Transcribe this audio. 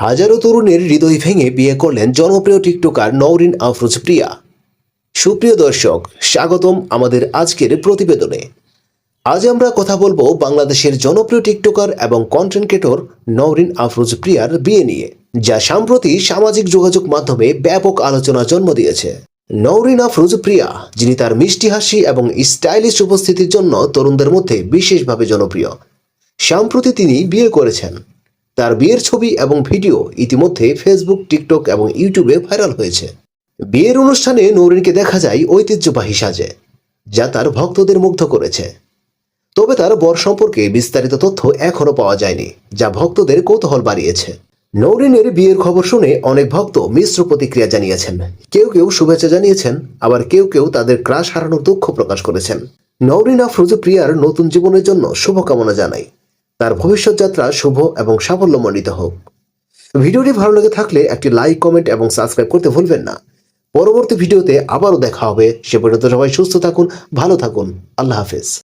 হাজারো তরুণের হৃদয় ভেঙে বিয়ে করলেন জনপ্রিয় টিকটকার নওরিন আফরোজ প্রিয়া। সুপ্রিয় দর্শক, স্বাগতম আমাদের আজকের প্রতিবেদনে। আজ আমরা কথা বলব বাংলাদেশের জনপ্রিয় টিকটকার এবং কন্টেন্ট ক্রিয়েটর নওরিন আফরোজ প্রিয়ার বিয়ে নিয়ে, যা সম্প্রতি সামাজিক যোগাযোগ মাধ্যমে ব্যাপক আলোচনা জন্ম দিয়েছে। নওরিন আফরোজ প্রিয়া, যিনি তার মিষ্টি হাসি এবং স্টাইলিশ উপস্থিতির জন্য তরুণদের মধ্যে বিশেষভাবে জনপ্রিয়। সম্প্রতি তিনি বিয়ে করেছেন। তার বিয়ের ছবি এবং ভিডিও ইতিমধ্যে ফেসবুক টিকটক এবং ইউটিউবে ভাইরাল হয়েছে। বিয়ের অনুষ্ঠানে নৌরিনকে দেখা যায় ঐতিহ্যবাহী সাজে, যা তার ভক্তদের মুগ্ধ করেছে। তবে তার বর সম্পর্কে বিস্তারিত তথ্য এখনও পাওয়া যায়নি, যা ভক্তদের কৌতূহল বাড়িয়েছে। নৌরিনের বিয়ের খবর শুনে অনেক ভক্ত মিশ্র প্রতিক্রিয়া জানিয়েছেন। কেউ কেউ শুভেচ্ছা জানিয়েছেন, আবার কেউ কেউ তাদের ক্রাশ হারানোর দুঃখ প্রকাশ করেছেন। নৌরিন আফরোজ প্রিয়ার নতুন জীবনের জন্য শুভকামনা জানাই তার ভবিষ্যৎ যাত্রা শুভ এবং সাফল্যমণ্ডিত হোক। ভিডিওটি ভালো লেগে থাকলে একটি লাইক, কমেন্ট এবং সাবস্ক্রাইব করতে ভুলবেন না। পরবর্তী ভিডিওতে আবারও দেখা হবে। সে পর্যন্ত সবাই সুস্থ থাকুন, ভালো থাকুন। আল্লাহ হাফেজ।